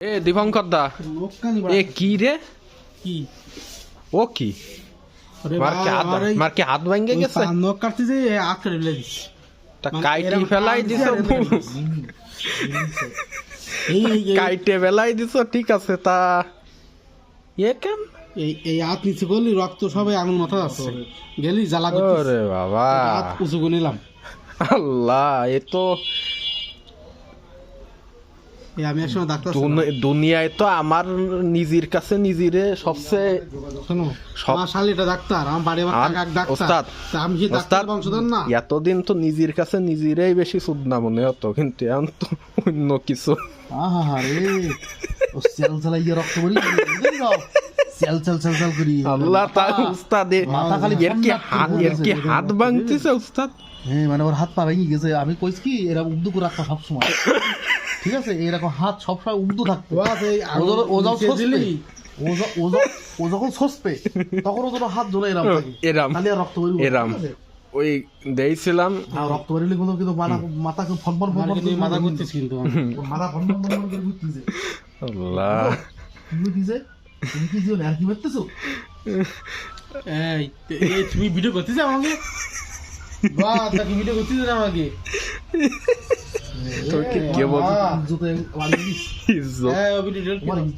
এ দীপঙ্কর দা। এ কি রে? কি? ও কি? মার কি হাত ভাঙ্গে গেছে? পান নখ কাটতে যে হাত কেটে ফেলে দিস। তা মানে কাইটি ফেলাই দিছ কাইটে ফেলাই দিছ ঠিক আছে তা এ কেন? এই এই হাত নিচে করলি রক্ত সবাই আঙুল মাথা যাচ্ছে গেলি জ্বালা করতিস। ওরে বাবা। হাত উঁচু করে নিলাম। আল্লাহ এ তো আমি একসময় ডাক্তার দুনিয়ায় তো আমার নিজের কাছে নিজেরে সবচেয়ে শোনো সব- আমার শালিটা ডাক্তার আমার বাড়ি আমার ডাক্তার। আমি কি ডাক্তার বংশধর না? এতদিন তো নিজের কাছে নিজেরাই বেশি সুদনা মনে হতো কিন্তু এখন তো অন্য কিছু। আহা রে ও সেল চালাই রক্ত করি সেল সেল সেল সেল করি। আল্লাহ তার উস্তাদ। মাথা খালি এর কি হাত এর কি হাত ভাঙতেছে উস্তাদ? হ্যাঁ মানে ওর হাত পা ভেঙে গেছে। আমি কইছি কি এরকম উদ্দু করে রাখতো সবসময়। ঠিক আছে? এরকম হাত সবসময় উদ্দু থাকতো। ও যখন- ও যখন নিচে সসপে, দিলি, ও যখন সসপে তখন ও যখন হাত ঝোলে এরাম এরাম। খালি আর রক্ত এরাম। ওই দিয়েছিলাম আর রক্ত বেরিয়ে কিন্তু কিন্তু মাথা মাথা ফন ফন ফন মাথা ঘুরতেছে। কিন্তু। মাথা ফন ফন ফন করে ঘুরতেছে। আল্লাহ। হইতেছে? তুমি কি জীবনে আর তুমি ভিডিও করতেছ আমাকে বাহ ভিডিও করতেছো না আমাকে তোকে কি বল ইজ্জতে